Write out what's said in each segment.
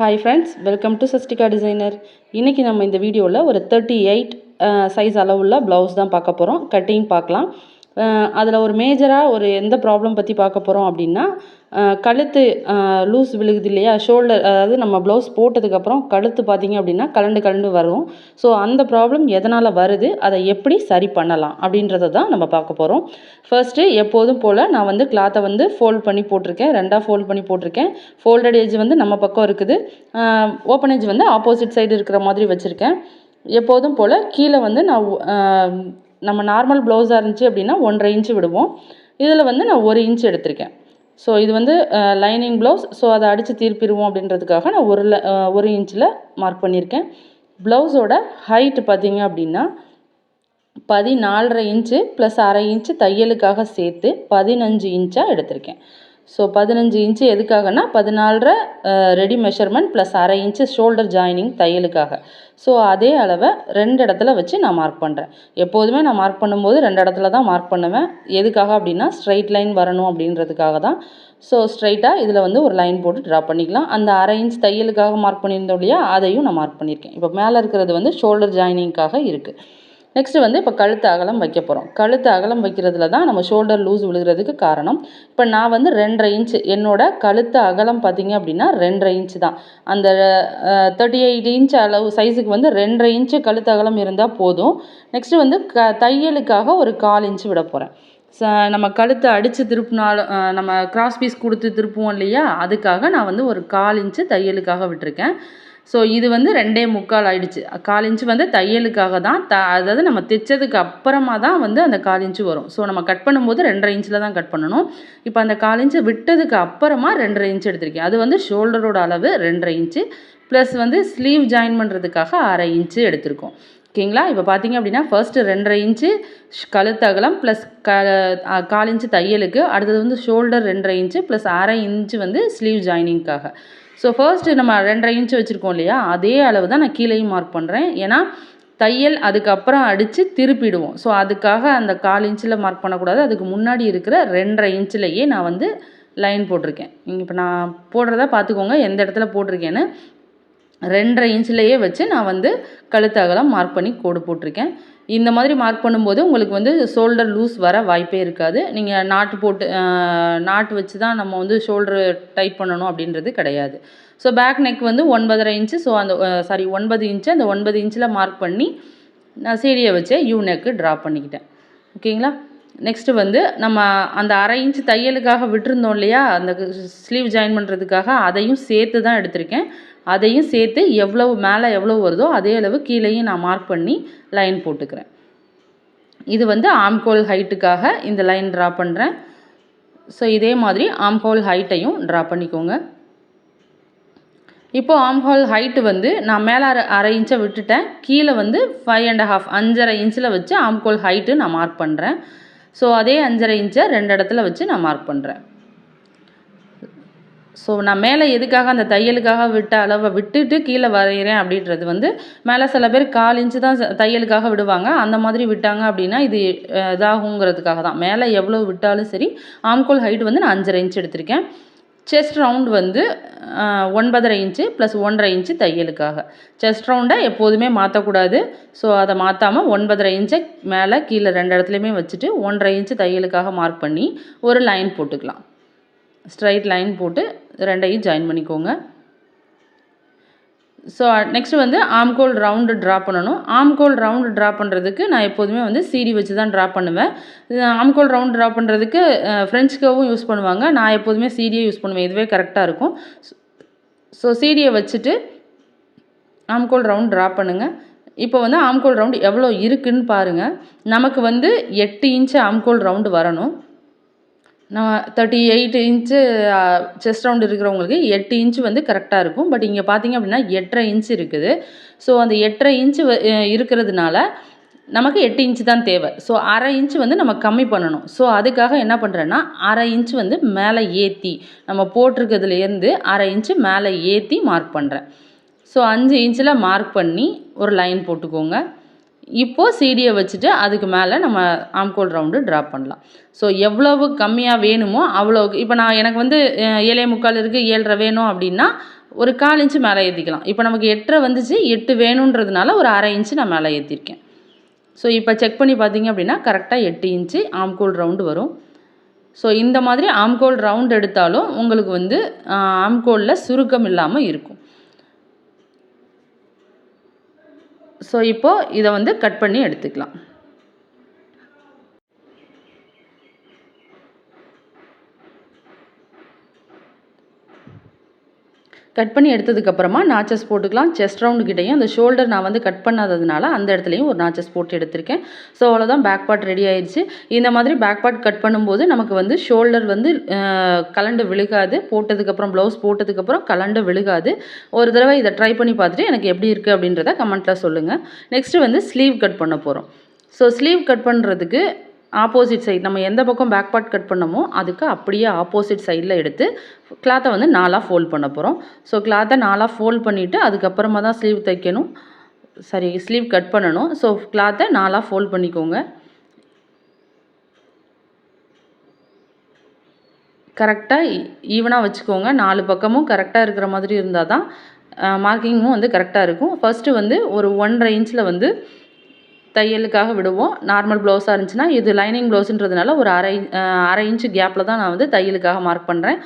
Hi friends welcome to Sastika designer இன்றைக்கி நம்ம இந்த வீடியோவில் ஒரு தேர்ட்டி எயிட் சைஸ் அளவுள்ள ப்ளவுஸ் தான் பார்க்க போகிறோம் கட்டிங் பார்க்கலாம். அதில் ஒரு மேஜராக ஒரு எந்த ப்ராப்ளம் பற்றி பார்க்க போகிறோம் அப்படின்னா கழுத்து லூஸ் விழுகுது இல்லையா? ஷோல்டர் அதாவது நம்ம ப்ளவுஸ் போட்டதுக்கப்புறம் கழுத்து பார்த்திங்க அப்படின்னா கலண்டு கலண்டு வரும். ஸோ அந்த ப்ராப்ளம் எதனால் வருது? அதை எப்படி சரி பண்ணலாம்? அப்படின்றத தான் நம்ம பார்க்க போகிறோம் ஃபர்ஸ்ட்டு எப்போதும் போல் நான் வந்து கிளாத்தை வந்து ஃபோல்ட் பண்ணி போட்டிருக்கேன். ரெண்டாக ஃபோல்ட் பண்ணி போட்டிருக்கேன். ஃபோல்டட் ஏஜ் வந்து நம்ம பக்கம் இருக்குது. ஓப்பன் ஏஜ் வந்து ஆப்போசிட் சைடு இருக்கிற மாதிரி வச்சுருக்கேன். எப்போதும் போல் கீழே வந்து நான் நம்ம நார்மல் ப்ளவுஸாக இருந்துச்சு அப்படின்னா ஒன்றரை இன்ச்சு விடுவோம். இதில் வந்து நான் ஒரு இன்ச் எடுத்திருக்கேன். ஸோ இது வந்து லைனிங் ப்ளவுஸ் ஸோ அதை அடித்து தீர்ப்பிடுவோம் அப்படின்றதுக்காக நான் ஒரு ல- ஒரு இன்ச்சில் மார்க் பண்ணியிருக்கேன். ப்ளவுஸோட ஹைட்டு பார்த்திங்க அப்படின்னா பதினாலரை இன்ச்சு ப்ளஸ் அரை இன்ச்சு தையலுக்காக சேர்த்து பதினஞ்சு இன்ச்சாக எடுத்திருக்கேன். ஸோ பதினஞ்சு இன்ச்சு எதுக்காகனா பதினாலரை ரெடி மெஷர்மெண்ட் ப்ளஸ் அரை இன்ச்சு ஷோல்டர் ஜாயினிங் தையலுக்காக. ஸோ அதே அளவை ரெண்டு இடத்துல வச்சு நான் மார்க் பண்ணுறேன் எப்போதுமே நான் மார்க் பண்ணும்போது ரெண்டு இடத்துல தான் மார்க் பண்ணுவேன். எதுக்காக அப்படின்னா ஸ்ட்ரைட் லைன் வரணும் அப்படின்றதுக்காக தான். ஸோ ஸ்ட்ரைட்டாக இதில் வந்து ஒரு லைன் போட்டு ட்ரா பண்ணிக்கலாம். அந்த அரை இன்ச் தையலுக்காக மார்க் பண்ணியிருந்தோம் இல்லையா அதையும் நான் மார்க் பண்ணியிருக்கேன். இப்போ மேலே இருக்கிறது வந்து ஷோல்டர் ஜாயினிங்காக இருக்குது நெக்ஸ்ட்டு வந்து இப்போ கழுத்து அகலம் வைக்க போகிறோம் கழுத்து அகலம் வைக்கிறதுல தான் நம்ம ஷோல்டர் லூஸ் விழுகிறதுக்கு காரணம். இப்போ நான் வந்து ரெண்டரை இன்ச்சு என்னோட கழுத்து அகலம் பார்த்தீங்க அப்படின்னா ரெண்டரை இன்ச்சு தான். அந்த தேர்ட்டி எயிட் இன்ச் அளவு சைஸுக்கு வந்து ரெண்டரை இன்ச்சு கழுத்து அகலம் இருந்தால் போதும். நெக்ஸ்ட்டு வந்து க தையலுக்காக ஒரு கால் இன்ச்சு விட போகிறேன் ச நம்ம கழுத்தை அடித்து திருப்பினாலும் நம்ம கிராஸ் பீஸ் கொடுத்து திருப்புவோம் இல்லையா? அதுக்காக நான் வந்து ஒரு கால் இன்ச்சு தையலுக்காக விட்டுருக்கேன். ஸோ இது வந்து ரெண்டே முக்கால் ஆயிடுச்சு. கால் இன்ச்சு வந்து தையலுக்காக தான் த அதாவது நம்ம தைச்சதுக்கு அப்புறமா தான் வந்து அந்த கால் இன்ச்சு வரும். ஸோ நம்ம கட் பண்ணும்போது ரெண்டரை இன்ச்சில் தான் கட் பண்ணணும். இப்போ அந்த கால் இன்ச்சு விட்டதுக்கு அப்புறமா ரெண்டரை இன்ச் எடுத்திருக்கேன். அது வந்து ஷோல்டரோட அளவு ரெண்டரை இன்ச்சு ப்ளஸ் வந்து ஸ்லீவ் ஜாயின் பண்ணுறதுக்காக அரை இன்ச்சு எடுத்திருக்கோம். ஓகேங்களா? இப்போ பார்த்தீங்க அப்படின்னா ஃபர்ஸ்ட்டு ரெண்டரை இன்ச்சு கழுத்தகலம் ப்ளஸ் க அ, கால் இன்ச்சு தையலுக்கு அடுத்தது வந்து ஷோல்டர் ரெண்டரை இன்ச்சு ப்ளஸ் அரை இன்ச்சு வந்து ஸ்லீவ் ஜாயினிங்க்காக. ஸோ ஃபர்ஸ்ட்டு நம்ம ரெண்டரை இன்ச் வச்சுருக்கோம் இல்லையா? அதே அளவு தான் நான் கீழேயும் மார்க் பண்ணுறேன் ஏன்னா தையல் அதுக்கப்புறம் அடித்து திருப்பிடுவோம். ஸோ அதுக்காக அந்த கால் இன்ச்சில் மார்க் பண்ணக்கூடாது. அதுக்கு முன்னாடி இருக்கிற ரெண்டரை இன்ச்சிலேயே நான் வந்து லைன் போட்டிருக்கேன். இப்போ நான் போடுறத பார்த்துக்கோங்க. எந்த இடத்துல போட்டிருக்கேன்னு. ரெண்டரை இன்ச்லேயே வச்சு நான் வந்து கழுத்து அகலம் மார்க் பண்ணி கோடு போட்டிருக்கேன். இந்த மாதிரி மார்க் பண்ணும்போது உங்களுக்கு வந்து ஷோல்டர் லூஸ் வர வாய்ப்பே இருக்காது. நீங்கள் நாட்டு போட்டு நாட்டு வச்சு தான் நம்ம வந்து ஷோல்டர் டைட் பண்ணணும் அப்படின்றது கிடையாது. ஸோ பேக் நெக் வந்து ஒன்பதரை இன்ச்சு ஸோ அந்த சாரி ஒன்பது இன்ச்சு அந்த ஒன்பது இன்ச்சில் மார்க் பண்ணி நான் சீடியை வச்சு யூ நெக்கு ட்ரா பண்ணிக்கிட்டேன். ஓகேங்களா? நெக்ஸ்ட்டு வந்து நம்ம அந்த அரை இன்ச் தையலுக்காக விட்டுருந்தோம் இல்லையா? அந்த ஸ்லீவ் ஜாயின் பண்ணுறதுக்காக அதையும் சேர்த்து தான் எடுத்திருக்கேன். அதையும் சேர்த்து எவ்வளவு மேலே எவ்வளோ வருதோ அதே அளவு கீழேயும் நான் மார்க் பண்ணி லைன் போட்டுக்கிறேன். இது வந்து ஆம்கோல் ஹைட்டுக்காக இந்த லைன் ட்ரா பண்ணுறேன் ஸோ இதே மாதிரி ஆம்ஹோல் ஹைட்டையும் ட்ரா பண்ணிக்கோங்க. இப்போது ஆம்ஹோல் ஹைட்டு வந்து நான் மேலே அரை அரை இன்ச்சை விட்டுட்டேன். கீழே வந்து ஃபைவ் அண்ட் ஹாஃப் அஞ்சரை இன்ச்சில் வச்சு ஆம்கோல் ஹைட்டு நான் மார்க் பண்ணுறேன் ஸோ அதே அஞ்சரை இன்ச்சை ரெண்டு இடத்துல வச்சு நான் மார்க் பண்ணுறேன் ஸோ நான் மேலே எதுக்காக அந்த தையலுக்காக விட்ட அளவை விட்டுட்டு கீழே வரைகிறேன் அப்படின்றது வந்து மேலே சில பேர் கால் இன்ச்சு தான் ச- தையலுக்காக விடுவாங்க. அந்த மாதிரி விட்டாங்க அப்படின்னா இது இதாகுங்கிறதுக்காக தான். மேலே எவ்வளோ விட்டாலும் சரி ஆம்கோல் ஹைட் வந்து நான் அஞ்சரை இன்ச் எடுத்திருக்கேன். செஸ்ட் ரவுண்ட் வந்து ஒன்பதரை இன்ச்சு ப்ளஸ் ஒன்றரை இன்ச்சு தையலுக்காக. செஸ்ட் ரவுண்டை எப்போதுமே மாற்றக்கூடாது. ஸோ அதை மாற்றாமல் ஒன்பதரை இன்ச்சை மேலே கீழே ரெண்டு இடத்துலையுமே வச்சுட்டு ஒன்றரை இன்ச்சு தையலுக்காக மார்க் பண்ணி ஒரு லைன் போட்டுக்கலாம். ஸ்ட்ரைட் லைன் போட்டு ரெண்டையும் ஜாயின் பண்ணிக்கோங்க. ஸோ நெக்ஸ்ட்டு வந்து ஆம்கோல் ரவுண்டு ட்ரா பண்ணணும். ஆம்கோல் ரவுண்டு ட்ரா பண்ணுறதுக்கு நான் எப்போதுமே வந்து சீடி வச்சு தான் ட்ரா பண்ணுவேன். ஆம்கோல் ரவுண்ட் ட்ரா பண்ணுறதுக்கு ஃப்ரெஞ்ச் கர்வும் யூஸ் பண்ணுவாங்க. நான் எப்போதுமே சீடியை யூஸ் பண்ணுவேன். இதுவே கரெக்டாக இருக்கும். ஸோ சீடியை வச்சுட்டு ஆம்கோல் ரவுண்ட் ட்ரா பண்ணுங்கள் இப்போ வந்து ஆம்கோல் ரவுண்டு எவ்வளோ இருக்குன்னு பாருங்கள் நமக்கு வந்து எட்டு இன்ச்சு ஆம்கோல் ரவுண்டு வரணும். நான் thirty eight inch chest round இருக்கிறவங்களுக்கு எட்டு இன்ச்சு வந்து கரெக்டாக இருக்கும். பட் இங்கே பார்த்தீங்க அப்படின்னா எட்டரை இன்ச் இருக்குது. ஸோ அந்த எட்டரை இன்ச்சு வ- இருக்கிறதுனால நமக்கு எட்டு இன்ச்சு தான் தேவை. ஸோ அரை இன்ச்சு வந்து நம்ம கம்மி பண்ணணும். ஸோ அதுக்காக என்ன பண்ணுறேன்னா அரை இன்ச்சு வந்து மேலே ஏற்றி நம்ம போட்டிருக்கிறதுலேருந்து அரை இன்ச்சு மேலே ஏற்றி மார்க் பண்ணுறேன் ஸோ அஞ்சு இன்ச்சில் மார்க் பண்ணி ஒரு லைன் போட்டுக்கோங்க. இப்போது சீடியை வச்சுட்டு அதுக்கு மேலே நம்ம ஆம்கோல் ரவுண்டு ட்ரா பண்ணலாம். ஸோ எவ்வளவு கம்மியாக வேணுமோ அவ்வளோ இப்போ நான் எனக்கு வந்து ஏழே முக்கால் இருக்குது ஏழரை வேணும் அப்படின்னா ஒரு கால் இன்ச்சு மேலே ஏற்றிக்கலாம் இப்போ நமக்கு எட்டரை வந்துச்சு எட்டு வேணுன்றதுனால ஒரு அரை இன்ச்சு நான் மேலே ஏற்றிருக்கேன் ஸோ இப்போ செக் பண்ணி பார்த்தீங்க அப்படின்னா கரெக்டாக எட்டு இன்ச்சு ஆம்கோல் ரவுண்டு வரும். ஸோ இந்த மாதிரி ஆம்கோல் ரவுண்ட் எடுத்தாலும் உங்களுக்கு வந்து ஆம்கோலில் சுருக்கம் இல்லாமல் இருக்கும். ஸோ இப்போது இதை வந்து கட் பண்ணி எடுத்துக்கலாம். கட் பண்ணி எடுத்ததுக்கப்புறமா நாச்சஸ் போட்டுக்கலாம். செஸ்ட் ரவுண்டு கிட்டேயும் அந்த ஷோல்டர் நான் வந்து கட் பண்ணாததுனால அந்த இடத்துலையும் ஒரு நாச்சஸ் போட்டு எடுத்திருக்கேன். ஸோ அவ்வளோதான் பேக் பார்ட் ரெடி ஆயிடுச்சு. இந்த மாதிரி பேக் பார்ட் கட் பண்ணும்போது நமக்கு வந்து ஷோல்டர் வந்து கலண்டு விழுகாது. போட்டதுக்கப்புறம் ப்ளவுஸ் போட்டதுக்கப்புறம் கலண்டு விழுகாது. ஒரு தடவை இதை ட்ரை பண்ணி பார்த்துட்டு எனக்கு எப்படி இருக்குது அப்படின்றத கமெண்ட்டில் சொல்லுங்கள் நெக்ஸ்ட்டு வந்து ஸ்லீவ் கட் பண்ண போகிறோம் ஸோ ஸ்லீவ் கட் பண்ணுறதுக்கு ஆப்போசிட் சைட் நம்ம எந்த பக்கம் பேக் பார்ட் கட் பண்ணமோ அதுக்கு அப்படியே ஆப்போசிட் சைடில் எடுத்து கிளாத்தை வந்து நாலாக ஃபோல்ட் பண்ண போகிறோம் ஸோ கிளாத்தை நாலாக ஃபோல்ட் பண்ணிவிட்டு அதுக்கப்புறமா தான் ஸ்லீவ் தைக்கணும். சரி ஸ்லீவ் கட் பண்ணணும். ஸோ கிளாத்தை நாலாக ஃபோல்ட் பண்ணிக்கோங்க. கரெக்டாக ஈவனாக வச்சுக்கோங்க. நாலு பக்கமும் கரெக்டாக இருக்கிற மாதிரி இருந்தால் தான் மார்க்கிங்கும் வந்து கரெக்டாக இருக்கும். ஃபஸ்ட்டு வந்து ஒரு ஒன்றரை இன்ச்சில் வந்து தையலுக்காக விடுவோம். நார்மல் ப்ளவுஸாக இருந்துச்சுன்னா இது லைனிங் ப்ளவுஸுன்றதுனால ஒரு அரை அரை இன்ச்சு கேப்பில் தான் நான் வந்து தையலுக்காக மார்க் பண்ணுறேன்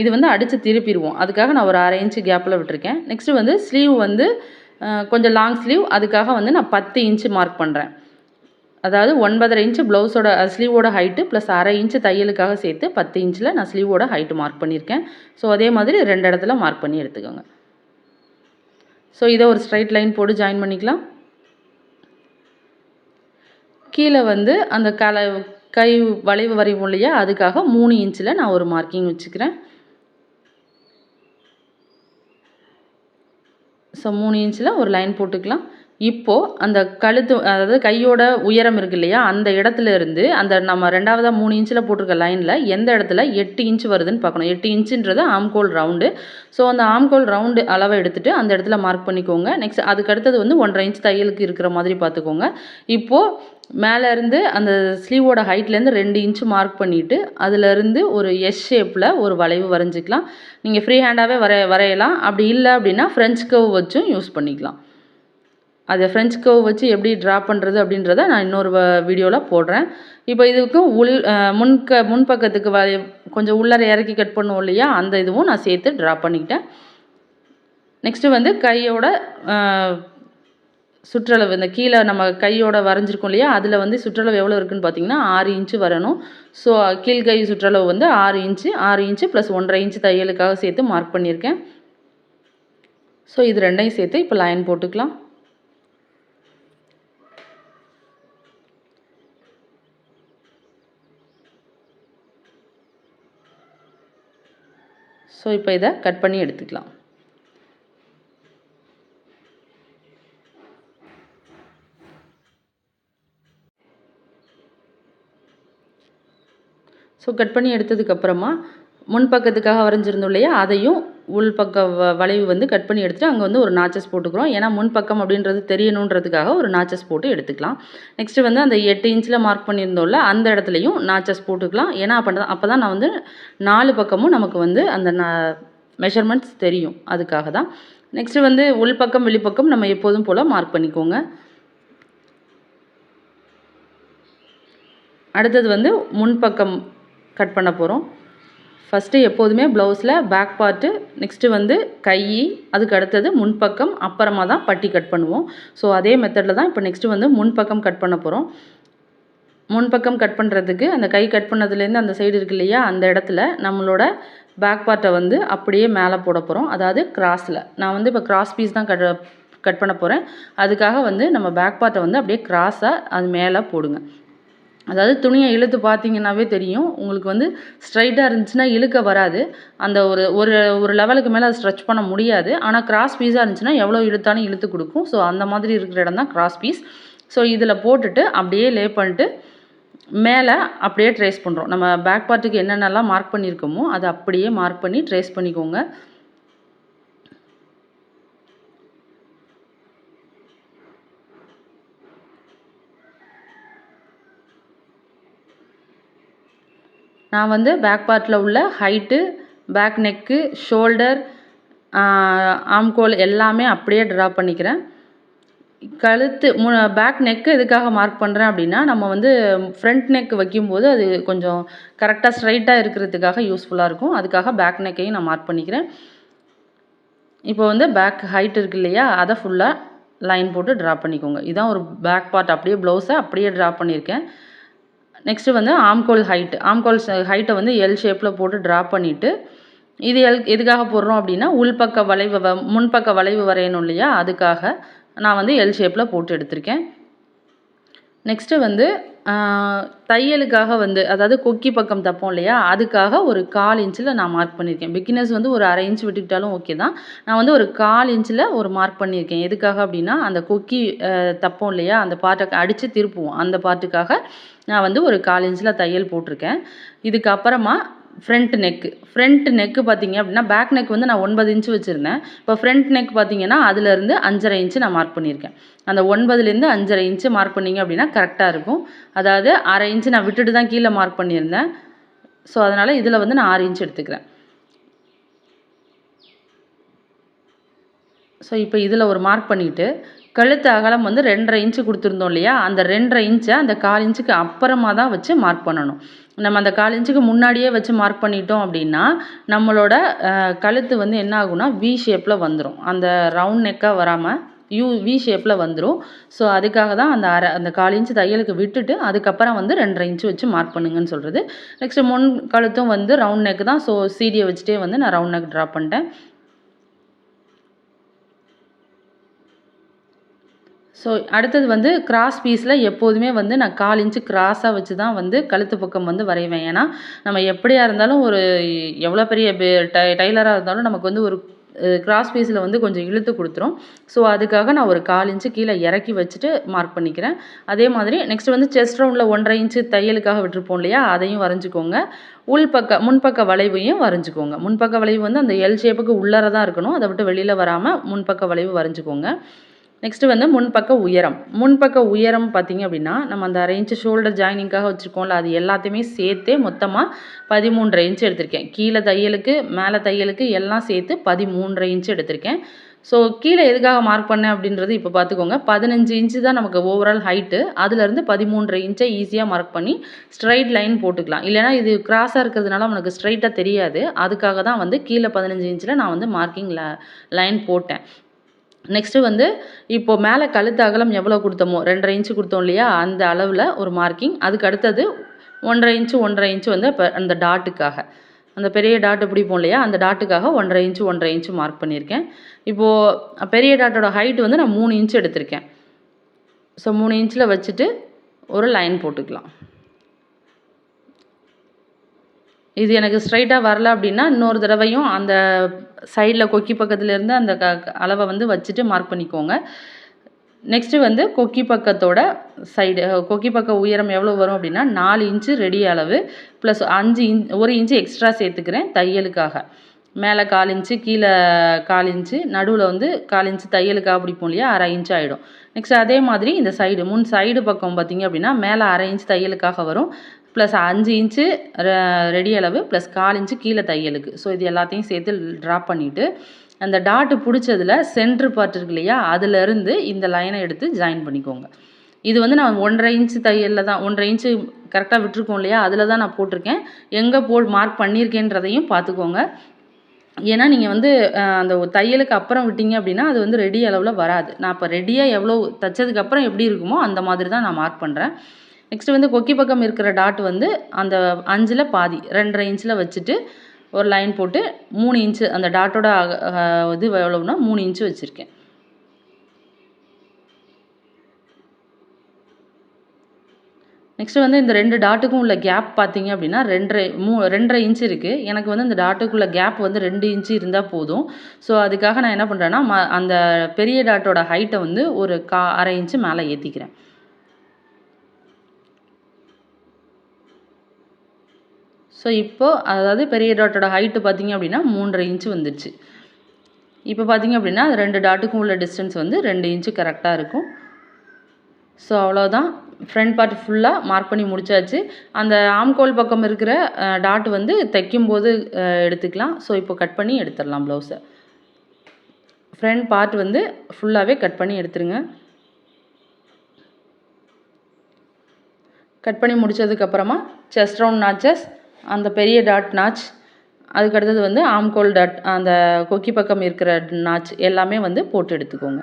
இது வந்து அடித்து திருப்பிடுவோம். அதுக்காக நான் ஒரு அரை இன்ச்சு கேப்பில் விட்டுருக்கேன். நெக்ஸ்ட்டு வந்து ஸ்லீவ் வந்து கொஞ்சம் லாங் ஸ்லீவ் அதுக்காக வந்து நான் பத்து இன்ச்சு மார்க் பண்ணுறேன் அதாவது ஒன்பதரை இன்ச்சு ப்ளவுஸோட ஸ்லீவோட ஹைட்டு ப்ளஸ் அரை இன்ச்சு தையலுக்காக சேர்த்து பத்து இன்ச்சில் நான் ஸ்லீவோட ஹைட்டு மார்க் பண்ணியிருக்கேன் ஸோ அதே மாதிரி ரெண்டு இடத்துல மார்க் பண்ணி எடுத்துக்கோங்க. ஸோ இதை ஒரு ஸ்ட்ரைட் லைன் போட்டு ஜாயின் பண்ணிக்கலாம். கீழே வந்து அந்த கலை கை வளைவு வரைவோம் இல்லையா அதுக்காக மூணு இன்ச்சில் நான் ஒரு மார்க்கிங் வச்சுக்கிறேன். ஸோ மூணு இன்ச்சில் ஒரு லைன் போட்டுக்கலாம். இப்போது அந்த கழுத்து அதாவது கையோட உயரம் இருக்கு இல்லையா அந்த இடத்துல இருந்து அந்த நம்ம ரெண்டாவதாக மூணு இன்ச்சில் போட்டிருக்க லைனில் எந்த இடத்துல எட்டு இன்ச் வருதுன்னு பார்க்கணும். எட்டு இன்ச்சுன்றது ஆம்கோல் ரவுண்டு ஸோ அந்த ஆம்கோல் ரவுண்டு அளவை எடுத்துகிட்டு அந்த இடத்துல மார்க் பண்ணிக்கோங்க. நெக்ஸ்ட் அதுக்கு அடுத்தது வந்து ஒன்றரை இன்ச் தையலுக்கு இருக்கிற மாதிரி பார்த்துக்கோங்க. இப்போது மேலேருந்து அந்த ஸ்லீவோட ஹைட்லேருந்து ரெண்டு இன்ச்சு மார்க் பண்ணிவிட்டு அதிலேருந்து ஒரு எஸ் ஷேப்பில் ஒரு வளைவு வரைஞ்சிக்கலாம். நீங்கள் ஃப்ரீ ஹேண்டாகவே வரைய வரையலாம். அப்படி இல்லை அப்படின்னா ஃப்ரெஞ்ச் கவ் வச்சும் யூஸ் பண்ணிக்கலாம். அதை ஃப்ரெஞ்ச் கவ் வச்சு எப்படி ட்ரா பண்ணுறது அப்படின்றத நான் இன்னொரு வீடியோவில் போடுறேன். இப்போ இதுக்கும் உள் முன்க முன்பக்கத்துக்கு வ கொஞ்சம் உள்ளரை இறக்கி கட் பண்ணுவோம் இல்லையா? அந்த இதுவும் நான் சேர்த்து ட்ரா பண்ணிக்கிட்டேன். நெக்ஸ்ட்டு வந்து கையோட சுற்றளவு இந்த கீழே நம்ம கையோட வரைஞ்சிருக்கோம் இல்லையா? அதில் வந்து சுற்றளவு எவ்வளோ இருக்குதுன்னு பார்த்தீங்கன்னா ஆறு இன்ச்சு வரணும். ஸோ கீழ்கை சுற்றளவு வந்து ஆறு இன்ச்சு ஆறு இன்ச்சு ப்ளஸ் ஒன்றரை இன்ச்சு தையலுக்காக சேர்த்து மார்க் பண்ணியிருக்கேன். ஸோ இது ரெண்டையும் சேர்த்து இப்போ லைன் போட்டுக்கலாம். ஸோ இப்போ இதை கட் பண்ணி எடுத்துக்கலாம். ஸோ கட் பண்ணி எடுத்ததுக்கப்புறமா முன்பக்கத்துக்காக வரைஞ்சிருந்தோம் இல்லையா? அதையும் உள் பக்க வ வளைவு வந்து கட் பண்ணி எடுத்துகிட்டு அங்கே வந்து ஒரு நாச்சஸ் போட்டுக்கிறோம். ஏன்னா முன்பக்கம் அப்படின்றது தெரியணுன்றதுக்காக ஒரு நாச்சஸ் போட்டு எடுத்துக்கலாம். நெக்ஸ்ட்டு வந்து அந்த எட்டு இன்ச்சில் மார்க் பண்ணியிருந்தோம்ல அந்த இடத்துலையும் நாச்சஸ் போட்டுக்கலாம். ஏன்னா அப்போ அப்போ தான் நான் வந்து நாலு பக்கமும் நமக்கு வந்து அந்த மெஷர்மெண்ட்ஸ் தெரியும். அதுக்காக தான் நெக்ஸ்ட்டு வந்து உள்பக்கம் வெளிப்பக்கம் நம்ம எப்போதும் போல் மார்க் பண்ணிக்கோங்க. அடுத்தது வந்து முன்பக்கம் கட் பண்ண போகிறோம் ஃபஸ்ட்டு எப்போதுமே ப்ளவுஸில் பேக் பார்ட்டு நெக்ஸ்ட்டு வந்து கை அதுக்கு அடுத்தது முன்பக்கம் அப்புறமா தான் பட்டி கட் பண்ணுவோம். ஸோ அதே மெத்தடில் தான் இப்போ நெக்ஸ்ட்டு வந்து முன்பக்கம் கட் பண்ண போகிறோம் முன்பக்கம் கட் பண்ணுறதுக்கு அந்த கை கட் பண்ணதுலேருந்து அந்த சைடு இருக்கு இல்லையா அந்த இடத்துல நம்மளோட பேக் பார்ட்டை வந்து அப்படியே மேலே போட போகிறோம் அதாவது கிராஸில் நான் வந்து இப்போ கிராஸ் பீஸ் தான் கட் கட் பண்ண போகிறேன் அதுக்காக வந்து நம்ம பேக் பார்ட்டை வந்து அப்படியே கிராஸாக அது மேலே போடுங்க. அதாவது துணியை இழுத்து பார்த்தீங்கன்னாவே தெரியும். உங்களுக்கு வந்து ஸ்ட்ரைட்டாக இருந்துச்சுன்னா இழுக்க வராது. அந்த ஒரு ஒரு ஒரு லெவலுக்கு மேலே அதை ஸ்ட்ரெச் பண்ண முடியாது. ஆனால் கிராஸ் பீஸாக இருந்துச்சுன்னா எவ்வளோ இழுத்தாலும் இழுத்து கொடுக்கும். ஸோ அந்த மாதிரி இருக்கிற இடம் தான் கிராஸ் பீஸ் ஸோ இதில் போட்டுட்டு அப்படியே லே பண்ணிட்டு மேலே அப்படியே ட்ரேஸ் பண்ணுறோம் நம்ம பேக் பார்ட்டுக்கு என்னென்னலாம் மார்க் பண்ணியிருக்கோமோ அதை அப்படியே மார்க் பண்ணி ட்ரேஸ் பண்ணிக்கோங்க. நான் வந்து பேக் பார்ட்டில் உள்ள ஹைட்டு பேக் நெக்கு ஷோல்டர் ஆம்கோல் எல்லாமே அப்படியே ட்ரா பண்ணிக்கிறேன். கழுத்து மு பேக் நெக்கு எதுக்காக மார்க் பண்ணுறேன் அப்படின்னா நம்ம வந்து ஃப்ரண்ட் நெக் வைக்கும்போது அது கொஞ்சம் கரெக்டாக ஸ்ட்ரைட்டாக இருக்கிறதுக்காக யூஸ்ஃபுல்லாக இருக்கும். அதுக்காக பேக் நெக்கையும் நான் மார்க் பண்ணிக்கிறேன். இப்போ வந்து பேக் ஹைட் இருக்கு இல்லையா அதை ஃபுல்லாக லைன் போட்டு ட்ரா பண்ணிக்கோங்க. இதான் ஒரு பேக் பார்ட் அப்படியே ப்ளவுஸை அப்படியே ட்ரா பண்ணியிருக்கேன். நெக்ஸ்ட்டு வந்து ஆம்கோல் ஹைட் ஆம்கோல் ஹைட்டை வந்து எல் ஷேப்பில் போட்டு ட்ரா பண்ணிவிட்டு இது எல் எதுக்காக போடுறோம் அப்படின்னா உள்பக்க வளைவு வ முன்பக்க வளைவு வரையணும் இல்லையா? அதுக்காக நான் வந்து எல் ஷேப்பில் போட்டு எடுத்திருக்கேன். நெக்ஸ்ட்டு வந்து தையலுக்காக வந்து அதாவது கொக்கி பக்கம் தப்போம் இல்லையா? அதுக்காக ஒரு கால் இன்ச்சில் நான் மார்க் பண்ணியிருக்கேன் பிகினர்ஸ் வந்து ஒரு அரை இன்ச் விட்டுக்கிட்டாலும் ஓகே தான். நான் வந்து ஒரு கால் இன்ச்சில் ஒரு மார்க் பண்ணியிருக்கேன் எதுக்காக அப்படின்னா அந்த கொக்கி தப்போம் இல்லையா? அந்த பாட்டை அடித்து திருப்புவோம். அந்த பாட்டுக்காக நான் வந்து ஒரு கால் இன்ச்சில் தையல் போட்டிருக்கேன். இதுக்கப்புறமா ஃப்ரண்ட் நெக்கு ஃப்ரண்ட் நெக்கு பார்த்தீங்க அப்படின்னா பேக் நெக் வந்து நான் ஒன்பது இன்ச்சு வச்சுருந்தேன். இப்போ ஃப்ரண்ட் நெக் பார்த்தீங்கன்னா அதுலேருந்து அஞ்சரை இன்ச்சு நான் மார்க் பண்ணியிருக்கேன். அந்த ஒன்பதுலேருந்து அஞ்சரை இன்ச்சு மார்க் பண்ணிங்க அப்படின்னா கரெக்டாக இருக்கும். அதாவது அரை இன்ச்சு நான் விட்டுட்டு தான் கீழே மார்க் பண்ணியிருந்தேன். ஸோ அதனால் இதில் வந்து நான் ஆறு இன்ச் எடுத்துக்கிறேன். ஸோ இப்போ இதில் ஒரு மார்க் பண்ணிவிட்டு கழுத்து அகலம் வந்து ரெண்டரை இன்ச்சு கொடுத்துருந்தோம் இல்லையா? அந்த ரெண்டரை இன்ச்சை அந்த கால் இன்ச்சுக்கு அப்புறமா தான் வச்சு மார்க் பண்ணணும். நம்ம அந்த கால் இன்ச்சுக்கு முன்னாடியே வச்சு மார்க் பண்ணிட்டோம் அப்படின்னா நம்மளோட கழுத்து வந்து என்ன ஆகும்னா வி ஷேப்பில் வந்துடும் அந்த ரவுண்ட் நெக்காக வராமல் யூ வி ஷேப்பில் வந்துடும் ஸோ அதுக்காக தான் அந்த அரை அந்த கால் இன்ச்சு தையலுக்கு விட்டுட்டு அதுக்கப்புறம் வந்து ரெண்டரை இன்ச்சு வச்சு மார்க் பண்ணுங்கன்னு சொல்கிறது நெக்ஸ்ட்டு முன் கழுத்தும் வந்து ரவுண்ட் நெக் தான். ஸோ சீடியை வச்சுட்டே வந்து நான் ரவுண்ட் நெக் ட்ரா பண்ணிட்டேன். ஸோ அடுத்தது வந்து கிராஸ் பீஸில் எப்போதுமே வந்து நான் கால் இன்ச்சு கிராஸாக வச்சு தான் வந்து கழுத்து பக்கம் வந்து வரைவேன். ஏன்னா நம்ம எப்படியா இருந்தாலும் ஒரு எவ்வளோ பெரிய டை டைலராக இருந்தாலும் நமக்கு வந்து ஒரு கிராஸ் பீஸில் வந்து கொஞ்சம் இழுத்து கொடுத்துரும். ஸோ அதுக்காக நான் ஒரு கால் இன்ச்சு கீழே இறக்கி வச்சுட்டு மார்க் பண்ணிக்கிறேன். அதே மாதிரி நெக்ஸ்ட் வந்து செஸ்ட் ரவுண்டில் ஒன்றரை இன்ச்சு தையலுக்காக விட்டுருப்போம் இல்லையா? அதையும் வரைஞ்சிக்கோங்க. உள்பக்க முன்பக்க வளைவையும் வரைஞ்சிக்கோங்க. முன்பக்க வளைவு வந்து அந்த எல் ஷேப்புக்கு உள்ளார தான் இருக்கணும். அதை விட்டு வெளியில் வராமல் முன்பக்க வளைவு வரைஞ்சிக்கோங்க. நெக்ஸ்ட்டு வந்து முன்பக்க உயரம். முன்பக்க உயரம் பார்த்திங்க அப்படின்னா நம்ம அந்த அரை இன்ச்சு ஷோல்டர் ஜாயினிங்காக வச்சுருக்கோம்ல அது எல்லாத்தையுமே சேர்த்தே மொத்தமாக பதிமூன்றரை இன்ச்சு எடுத்திருக்கேன். கீழே தையலுக்கு மேலே தையலுக்கு எல்லாம் சேர்த்து பதிமூன்றரை இன்ச்சு எடுத்திருக்கேன். ஸோ கீழே எதுக்காக மார்க் பண்ணேன் அப்படின்றது இப்போ பார்த்துக்கோங்க. பதினஞ்சு இன்ச்சு தான் நமக்கு ஓவரால் ஹைட்டு அதுலேருந்து பதிமூன்றரை இன்ச்சை ஈஸியாக மார்க் பண்ணி ஸ்ட்ரைட் லைன் போட்டுக்கலாம். இல்லைனா இது கிராஸாக இருக்கிறதுனால அவனுக்கு ஸ்ட்ரைட்டாக தெரியாது. அதுக்காக தான் வந்து கீழே பதினஞ்சு இன்ச்சில் நான் வந்து மார்க்கிங் லைன் போட்டேன். நெக்ஸ்ட்டு வந்து இப்போது மேலே கழுத்து அகலம் எவ்வளோ கொடுத்தோமோ ரெண்டரை இன்ச்சு கொடுத்தோம் இல்லையா அந்த அளவில் ஒரு மார்க்கிங் அதுக்கு அடுத்தது ஒன்றரை இன்ச்சு ஒன்றரை இன்ச்சு வந்து இப்போ அந்த டாட்டுக்காக அந்த பெரிய டாட்டு பிடிப்போம் இல்லையா அந்த டாட்டுக்காக ஒன்றரை இன்ச்சு ஒன்றரை இன்ச்சு மார்க் பண்ணியிருக்கேன். இப்போது பெரிய டாட்டோட ஹைட் வந்து நான் மூணு இன்ச்சு எடுத்திருக்கேன். ஸோ மூணு இன்ச்சில் வச்சுட்டு ஒரு லைன் போட்டுக்கலாம். இது எனக்கு ஸ்ட்ரைட்டாக வரல அப்படின்னா இன்னொரு தடவையும் அந்த சைடில் கொக்கி பக்கத்துலேருந்து அந்த க அளவை வந்து வச்சுட்டு மார்க் பண்ணிக்கோங்க. நெக்ஸ்ட்டு வந்து கொக்கி பக்கத்தோட சைடு கொக்கி பக்க உயரம் எவ்வளோ வரும் அப்படின்னா நாலு இன்ச்சு ரெடி அளவு ப்ளஸ் அஞ்சு இன் ஒரு இன்ச்சு எக்ஸ்ட்ரா சேர்த்துக்கிறேன் தையலுக்காக. மேலே கால் இன்ச்சு கீழே கால் இன்ச்சு நடுவில் வந்து கால் இன்ச்சு தையலுக்காக பிடிப்போம் இல்லையா? அரை இன்ச்சு ஆகிடும் நெக்ஸ்ட் அதே மாதிரி இந்த சைடு முன் சைடு பக்கம் பார்த்திங்க அப்படின்னா மேலே அரை இன்ச் தையலுக்காக வரும். ப்ளஸ் அஞ்சு இன்ச்சு ரெடி அளவு ப்ளஸ் கால் இன்ச்சு கீழே தையலுக்கு. ஸோ இது எல்லாத்தையும் சேர்த்து ட்ரா பண்ணிவிட்டு அந்த டாட்டு பிடிச்சதில் சென்ட்ரு பார்ட் இருக்கு இல்லையா அதுலேருந்து இந்த லைனை எடுத்து ஜாயின் பண்ணிக்கோங்க. இது வந்து நான் ஒன்றரை இன்ச்சு தையலில் தான் ஒன்றரை இன்ச்சு கரெக்டாக விட்டுருக்கோம் இல்லையா அதில் தான் நான் போட்டிருக்கேன். எங்கே போ மார்க் பண்ணியிருக்கேன்றதையும் பார்த்துக்கோங்க. ஏன்னா நீங்கள் வந்து அந்த தையலுக்கு அப்புறம் விட்டீங்க அப்படின்னா அது வந்து ரெடி அளவில் வராது. நான் இப்போ ரெடியாக எவ்வளோ தைச்சதுக்கப்புறம் எப்படி இருக்குமோ அந்த மாதிரி தான் நான் மார்க் பண்ணுறேன் நெக்ஸ்ட்டு வந்து கொக்கி பக்கம் இருக்கிற டாட் வந்து அந்த அஞ்சில் பாதி ரெண்டரை இன்ச்சில் வச்சுட்டு ஒரு லைன் போட்டு மூணு இன்ச்சு அந்த டாட்டோட இது எவ்வளோன்னா மூணு இன்ச்சு வச்சுருக்கேன். நெக்ஸ்ட்டு வந்து இந்த ரெண்டு டாட்டுக்கும் உள்ள கேப் பார்த்தீங்க அப்படின்னா ரெண்டரை மூ ரெண்டரை இன்ச்சு இருக்குது எனக்கு வந்து இந்த டாட்டுக்குள்ள கேப் வந்து ரெண்டு இன்ச்சு இருந்தால் போதும். ஸோ அதுக்காக நான் என்ன பண்ணுறேன்னா ம அந்த பெரிய டாட்டோட ஹைட்டை வந்து ஒரு கா அரை இன்ச்சு மேலே ஏற்றிக்கிறேன் ஸோ இப்போது அதாவது பெரிய டாட்டோட ஹைட்டு பார்த்திங்க அப்படின்னா மூன்றரை இன்ச்சு வந்துடுச்சு இப்போ பார்த்திங்க அப்படின்னா அது ரெண்டு டாட்டுக்கும் உள்ள டிஸ்டன்ஸ் வந்து ரெண்டு இன்ச்சு கரெக்டாக இருக்கும். ஸோ அவ்வளோதான் ஃப்ரண்ட் பார்ட் ஃபுல்லாக மார்க் பண்ணி முடிச்சாச்சு. அந்த ஆம்கோல் பக்கம் இருக்கிற டாட் வந்து தைக்கும்போது எடுத்துக்கலாம். ஸோ இப்போ கட் பண்ணி எடுத்துடலாம் ப்ளவுஸை ஃப்ரண்ட் பார்ட் வந்து ஃபுல்லாகவே கட் பண்ணி எடுத்துருங்க. கட் பண்ணி முடிச்சதுக்கப்புறமா செஸ்ட் ரவுண்ட் நாச்சஸ் அந்த பெரிய டாட் நாச் அதுக்கு அடுத்தது வந்து ஆம்கோல் டாட் அந்த கொக்கி பக்கம் இருக்கிற நாச் எல்லாமே வந்து போட்டு எடுத்துக்கோங்க.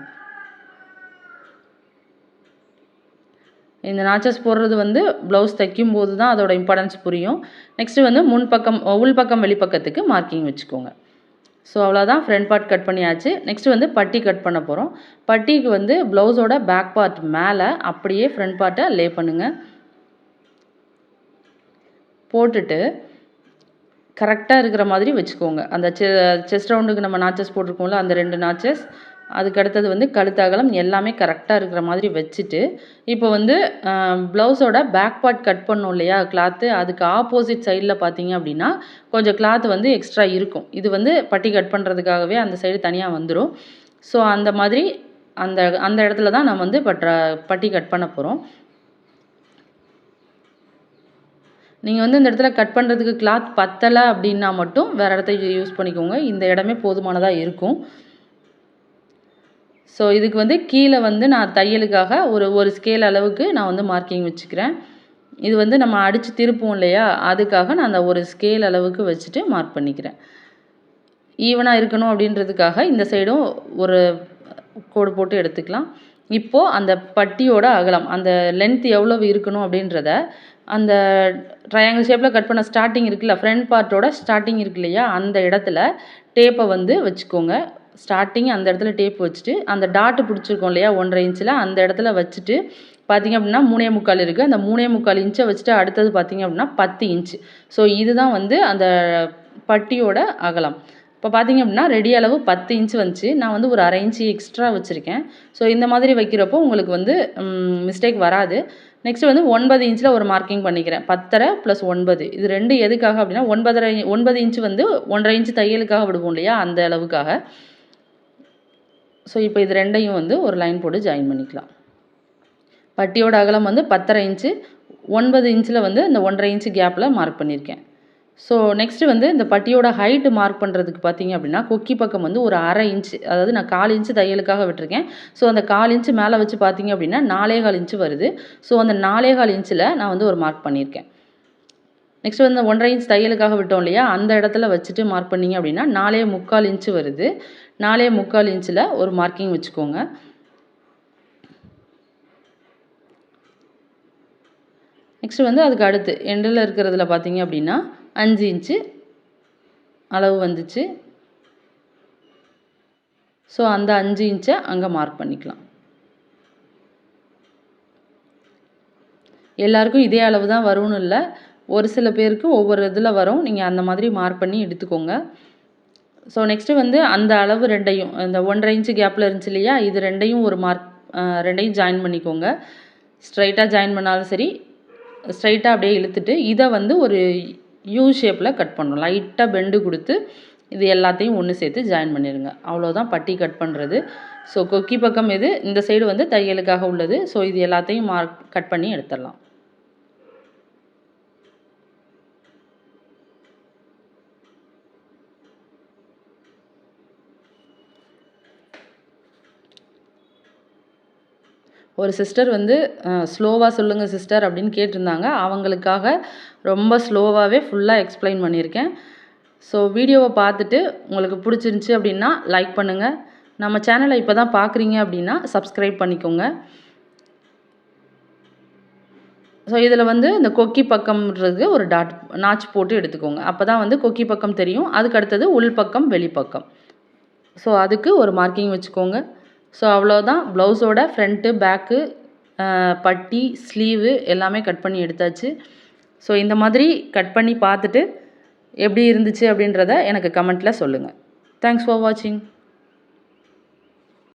இந்த நாச்சஸ் போடுறது வந்து ப்ளவுஸ் தைக்கும் போது தான் அதோட இம்பார்ட்டன்ஸ் புரியும். நெக்ஸ்ட்டு வந்து முன் பக்கம் உள் பக்கம் வெளிப்பக்கத்துக்கு மார்க்கிங் வச்சுக்கோங்க. ஸோ அவ்வளோதான் ஃப்ரண்ட் பார்ட் கட் பண்ணியாச்சு. நெக்ஸ்ட் வந்து பட்டி கட் பண்ண போகிறோம் பட்டிக்கு வந்து ப்ளவுஸோட பேக் பார்ட் மேலே அப்படியே ஃப்ரண்ட் பார்ட்டை லே பண்ணுங்கள் போட்டுட்டு கரெக்டாக இருக்கிற மாதிரி வச்சுக்கோங்க. அந்த செ செஸ்ட் ரவுண்டுக்கு நம்ம நாச்சஸ் போட்டிருக்கோம்ல அந்த ரெண்டு நாச்சஸ் அதுக்கு அடுத்தது வந்து கழுத்தகலம் எல்லாமே கரெக்டாக இருக்கிற மாதிரி வச்சுட்டு இப்போ வந்து ப்ளவுஸோட பேக் பார்ட் கட் பண்ணோம் இல்லையா கிளாத்து அதுக்கு ஆப்போசிட் சைடில் பார்த்தீங்க அப்படின்னா கொஞ்சம் கிளாத் வந்து எக்ஸ்ட்ரா இருக்கும். இது வந்து பட்டி கட் பண்ணுறதுக்காகவே அந்த சைடு தனியாக வந்துடும் ஸோ அந்த மாதிரி அந்த அந்த இடத்துல தான் நம்ம வந்து பட்ற பட்டி கட் பண்ண போகிறோம் நீங்கள் வந்து இந்த இடத்துல கட் பண்ணுறதுக்கு கிளாத் பத்தலை அப்படின்னா மட்டும் வேறு இடத்த யூஸ் பண்ணிக்கோங்க. இந்த இடமே போதுமானதாக இருக்கும். ஸோ இதுக்கு வந்து கீழே வந்து நான் தையலுக்காக ஒரு ஒரு ஸ்கேல் அளவுக்கு நான் வந்து மார்க்கிங் வச்சுக்கிறேன். இது வந்து நம்ம அடித்து திருப்போம் இல்லையா? அதுக்காக நான் அந்த ஒரு ஸ்கேல் அளவுக்கு வச்சுட்டு மார்க் பண்ணிக்கிறேன். ஈவனாக இருக்கணும் அப்படின்றதுக்காக இந்த சைடும் ஒரு கோடு போட்டு எடுத்துக்கலாம். இப்போது அந்த பட்டியோட அகலம் அந்த லென்த் எவ்வளவு இருக்கணும் அப்படின்றத அந்த ட்ரையாங்கிள் ஷேப்பில் கட் பண்ண ஸ்டார்டிங் இருக்குல்ல ஃப்ரண்ட் பார்ட்டோட ஸ்டார்டிங் இருக்கு இல்லையா அந்த இடத்துல டேப்பை வந்து வச்சுக்கோங்க. ஸ்டார்டிங் அந்த இடத்துல டேப் வச்சுட்டு அந்த டாட்டு பிடிச்சிருக்கோம் இல்லையா ஒன்றரை இன்ச்சில் அந்த இடத்துல வச்சுட்டு பார்த்திங்க அப்படின்னா மூணே முக்கால் இருக்குது அந்த மூணே முக்கால் இன்ச்சை வச்சுட்டு அடுத்தது பார்த்திங்க அப்படின்னா பத்து இன்ச்சு ஸோ இதுதான் வந்து அந்த பட்டியோட அகலம். இப்போ பார்த்திங்க அப்படின்னா ரெடி அளவு பத்து இன்ச்சு வந்துச்சு. நான் வந்து ஒரு அரை இன்ச்சு எக்ஸ்ட்ரா வச்சுருக்கேன். ஸோ இந்த மாதிரி வைக்கிறப்போ உங்களுக்கு வந்து மிஸ்டேக் வராது. நெக்ஸ்ட் வந்து ஒன்பது இன்ச்சில் ஒரு மார்க்கிங் பண்ணிக்கிறேன். பத்தரை ப்ளஸ் ஒன்பது. இது ரெண்டு எதுக்காக அப்படின்னா ஒன்பதரை ஒன்பது இன்ச்சு வந்து ஒன்றரை இன்ச்சு தையலுக்காக விடுவோம் இல்லையா? அந்த அளவுக்காக. ஸோ இப்போ இது ரெண்டையும் வந்து ஒரு லைன் போட்டு ஜாயின் பண்ணிக்கலாம். பட்டியோட அகலம் வந்து பத்தரை இன்ச்சு ஒன்பது இன்ச்சில் வந்து இந்த ஒன்றரை இன்ச்சு கேப்பில் மார்க் பண்ணியிருக்கேன் ஸோ நெக்ஸ்ட்டு வந்து இந்த பட்டியோட ஹைட்டு மார்க் பண்ணுறதுக்கு பார்த்தீங்க அப்படின்னா கொக்கி பக்கம் வந்து ஒரு அரை இன்ச்சு அதாவது நான் கால் இன்ச்சு தையலுக்காக விட்டுருக்கேன். ஸோ அந்த கால் இன்ச்சு மேலே வச்சு பார்த்தீங்க அப்படின்னா நாலே கால் இன்ச்சு வருது. ஸோ அந்த நாலே கால் இன்ச்சில் நான் வந்து ஒரு மார்க் பண்ணியிருக்கேன். நெக்ஸ்ட் வந்து ஒன்றரை இன்ச் தையலுக்காக விட்டோம் இல்லையா? அந்த இடத்துல வச்சுட்டு மார்க் பண்ணிங்க அப்படின்னா நாலே முக்கால் இன்ச்சு வருது. நாலே முக்கால் இன்ச்சில் ஒரு மார்க்கிங் வச்சுக்கோங்க. நெக்ஸ்ட் வந்து அதுக்கு அடுத்து எண்டில் இருக்கிறதுல பார்த்தீங்க அப்படின்னா அஞ்சு இன்ச்சு அளவு வந்துச்சு. ஸோ அந்த அஞ்சு இன்ச்சை அங்கே மார்க் பண்ணிக்கலாம். எல்லாருக்கும் இதே அளவு தான் வரும்னு இல்லை. ஒரு சில பேருக்கு ஒவ்வொரு இதில் வரும். நீங்கள் அந்த மாதிரி மார்க் பண்ணி எடுத்துக்கோங்க. ஸோ நெக்ஸ்ட்டு வந்து அந்த அளவு ரெண்டையும் இந்த ஒன்றரை இன்ச்சு கேப்பில் இருந்துச்சு இல்லையா? இது ரெண்டையும் ஒரு மார்க் ரெண்டையும் ஜாயின் பண்ணிக்கோங்க. ஸ்ட்ரைட்டாக ஜாயின் பண்ணாலும் சரி ஸ்ட்ரைட்டாக அப்படியே இழுத்துட்டு இதை வந்து ஒரு யூ ஷேப்பில் கட் பண்ணணும் லைட்டாக பெண்டு கொடுத்து இது எல்லாத்தையும் ஒன்று சேர்த்து ஜாயின் பண்ணிடுங்க அவ்வளோதான் பட்டி கட் பண்ணுறது ஸோ கொக்கி பக்கம் இது இந்த சைடு வந்து தையலுக்காக உள்ளது. ஸோ இது எல்லாத்தையும் மார்க் கட் பண்ணி எடுத்துடலாம். ஒரு சிஸ்டர் வந்து ஸ்லோவாக சொல்லுங்கள் சிஸ்டர் அப்படின்னு கேட்டிருந்தாங்க. அவங்களுக்காக ரொம்ப ஸ்லோவாகவே ஃபுல்லாக எக்ஸ்பிளைன் பண்ணியிருக்கேன். ஸோ வீடியோவை பார்த்துட்டு உங்களுக்கு பிடிச்சிருந்துச்சி அப்படின்னா லைக் பண்ணுங்கள் நம்ம சேனலை இப்போ தான் பார்க்குறீங்க அப்படின்னா சப்ஸ்கிரைப் பண்ணிக்கோங்க. ஸோ இதில் வந்து இந்த கொக்கி பக்கம்ன்றது ஒரு டாட் நாச் போட்டு எடுத்துக்கோங்க. அப்போ தான் வந்து கொக்கி பக்கம் தெரியும். அதுக்கு அடுத்தது உள் பக்கம் வெளிப்பக்கம். ஸோ அதுக்கு ஒரு மார்க்கிங் வச்சுக்கோங்க. ஸோ அவ்வளோதான் ப்ளவுஸோட ஃப்ரண்ட்டு பேக்கு பட்டி ஸ்லீவு எல்லாமே கட் பண்ணி எடுத்தாச்சு. ஸோ இந்த மாதிரி கட் பண்ணி பார்த்துட்டு எப்படி இருந்துச்சு அப்படின்றத எனக்கு கமெண்ட்டில் சொல்லுங்கள் தேங்க்ஸ் ஃபார் வாட்சிங்